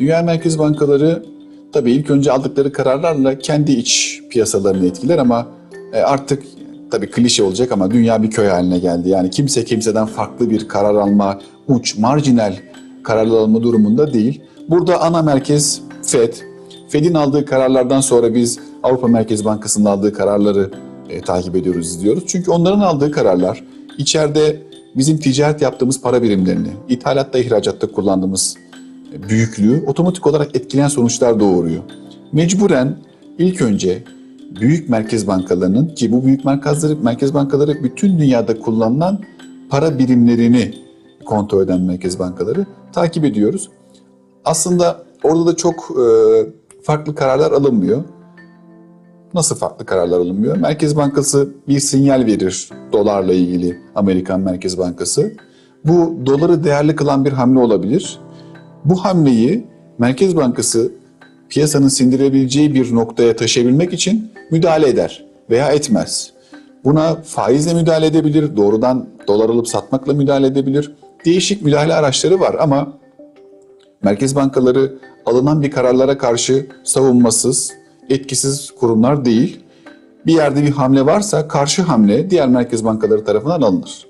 Dünya Merkez Bankaları tabii ilk önce aldıkları kararlarla kendi iç piyasalarını etkiler ama e, artık tabii klişe olacak ama dünya bir köy haline geldi. Yani kimse kimseden farklı bir karar alma, uç, marjinal kararlar alma durumunda değil. Burada ana merkez FED. FED'in aldığı kararlardan sonra biz Avrupa Merkez Bankası'nın aldığı kararları e, takip ediyoruz, izliyoruz. Çünkü onların aldığı kararlar içeride bizim ticaret yaptığımız para birimlerini, ithalatta, ihracatta kullandığımız büyüklüğü otomatik olarak etkileyen sonuçlar doğuruyor. Mecburen ilk önce büyük merkez bankalarının ki bu büyük merkezleri, merkez bankaları bütün dünyada kullanılan para birimlerini kontrol eden merkez bankaları takip ediyoruz. Aslında orada da çok e, farklı kararlar alınmıyor. Nasıl farklı kararlar alınmıyor? Merkez Bankası bir sinyal verir dolarla ilgili Amerikan Merkez Bankası. Bu doları değerli kılan bir hamle olabilir. Bu hamleyi Merkez Bankası piyasanın sindirebileceği bir noktaya taşıyabilmek için müdahale eder veya etmez. Buna faizle müdahale edebilir, doğrudan dolar alıp satmakla müdahale edebilir. Değişik müdahale araçları var ama merkez bankaları alınan bir kararlara karşı savunmasız, etkisiz kurumlar değil. Bir yerde bir hamle varsa karşı hamle diğer merkez bankaları tarafından alınır.